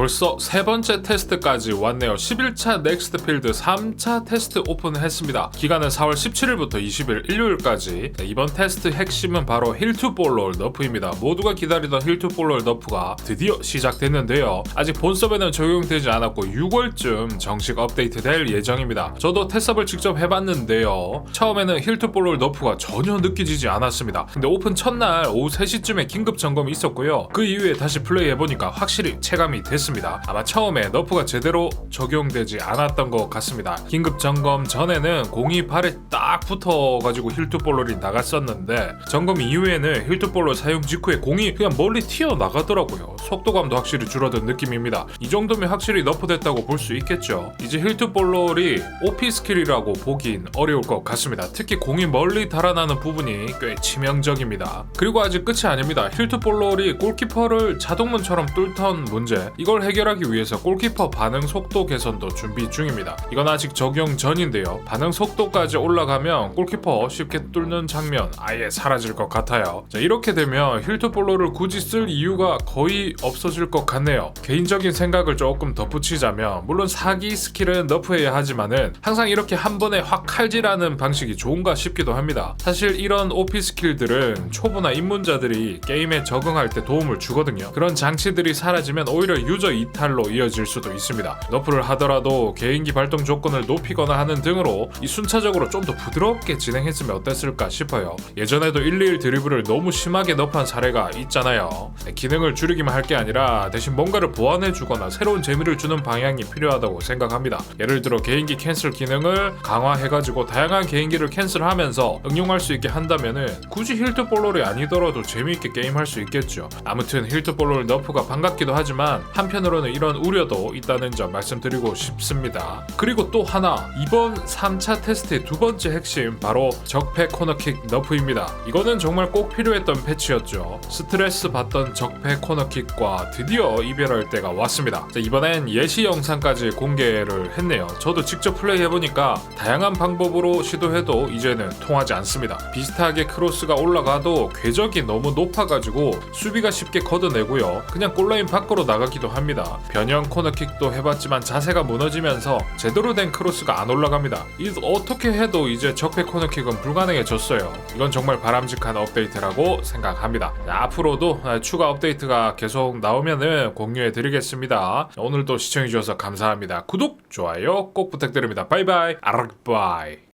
벌써 세 번째 테스트까지 왔네요. 11차 넥스트 필드 3차 테스트 오픈했습니다. 기간은 4월 17일부터 20일 일요일까지. 네, 이번 테스트 핵심은 바로 힐투 볼롤 너프입니다. 모두가 기다리던 힐투 볼롤 너프가 드디어 시작됐는데요. 아직 본섭에는 적용되지 않았고 6월쯤 정식 업데이트될 예정입니다. 저도 테스업을 직접 해봤는데요. 처음에는 힐투 볼롤 너프가 전혀 느껴지지 않았습니다. 근데 오픈 첫날 오후 3시쯤에 긴급 점검이 있었고요. 그 이후에 다시 플레이해보니까 확실히 체감이 됐습니다. 아마 처음에 너프가 제대로 적용되지 않았던 것 같습니다. 긴급 점검 전에는 공이 발에 딱 붙어가지고 힐투볼롤이 나갔었는데 점검 이후에는 힐투볼롤 사용 직후에 공이 그냥 멀리 튀어나가더라고요. 속도감도 확실히 줄어든 느낌입니다. 이 정도면 확실히 너프됐다고 볼 수 있겠죠. 이제 힐투볼롤이 OP 스킬이라고 보긴 어려울 것 같습니다. 특히 공이 멀리 달아나는 부분이 꽤 치명적입니다. 그리고 아직 끝이 아닙니다. 힐투볼롤이 골키퍼를 자동문처럼 뚫던 문제 이걸 해결하기 위해서 골키퍼 반응 속도 개선도 준비 중입니다. 이건 아직 적용 전인데요. 반응 속도까지 올라가면 골키퍼 쉽게 뚫는 장면 아예 사라질 것 같아요. 자, 이렇게 되면 힐투볼롤을 굳이 쓸 이유가 거의 없어질 것 같네요. 개인적인 생각을 조금 덧붙이자면 물론 사기 스킬은 너프해야 하지만은 항상 이렇게 한 번에 확 칼질하는 방식이 좋은가 싶기도 합니다. 사실 이런 OP 스킬들은 초보나 입문자들이 게임에 적응할 때 도움을 주거든요. 그런 장치들이 사라지면 오히려 유저 이탈로 이어질 수도 있습니다. 너프를 하더라도 개인기 발동 조건을 높이거나 하는 등으로 이 순차적으로 좀 더 부드럽게 진행했으면 어땠을까 싶어요. 예전에도 121 드리블을 너무 심하게 너프한 사례가 있잖아요. 기능을 줄이기만 할 게 아니라 대신 뭔가를 보완해 주거나 새로운 재미를 주는 방향이 필요하다고 생각합니다. 예를 들어 개인기 캔슬 기능을 강화해가지고 다양한 개인기를 캔슬하면서 응용할 수 있게 한다면은 굳이 힐트 볼롤이 아니더라도 재미있게 게임할 수 있겠죠. 아무튼 힐트 볼롤 너프가 반갑기도 하지만 한 편으로는 이런 우려도 있다는 점 말씀드리고 싶습니다. 그리고 또 하나 이번 3차 테스트의 두 번째 핵심 바로 적폐 코너킥 너프입니다. 이거는 정말 꼭 필요했던 패치였죠. 스트레스 받던 적폐 코너킥과 드디어 이별할 때가 왔습니다. 자, 이번엔 예시 영상까지 공개를 했네요. 저도 직접 플레이해보니까 다양한 방법으로 시도해도 이제는 통하지 않습니다. 비슷하게 크로스가 올라가도 궤적이 너무 높아가지고 수비가 쉽게 걷어내고요. 그냥 골라인 밖으로 나가기도 합니다. 변형 코너킥도 해봤지만 자세가 무너지면서 제대로 된 크로스가 안 올라갑니다. 이 어떻게 해도 이제 적폐 코너킥은 불가능해졌어요. 이건 정말 바람직한 업데이트라고 생각합니다. 자, 앞으로도 아, 추가 업데이트가 계속 나오면은 공유해 드리겠습니다. 오늘도 시청해 주셔서 감사합니다. 구독, 좋아요 꼭 부탁드립니다. 바이바이, 아락바이.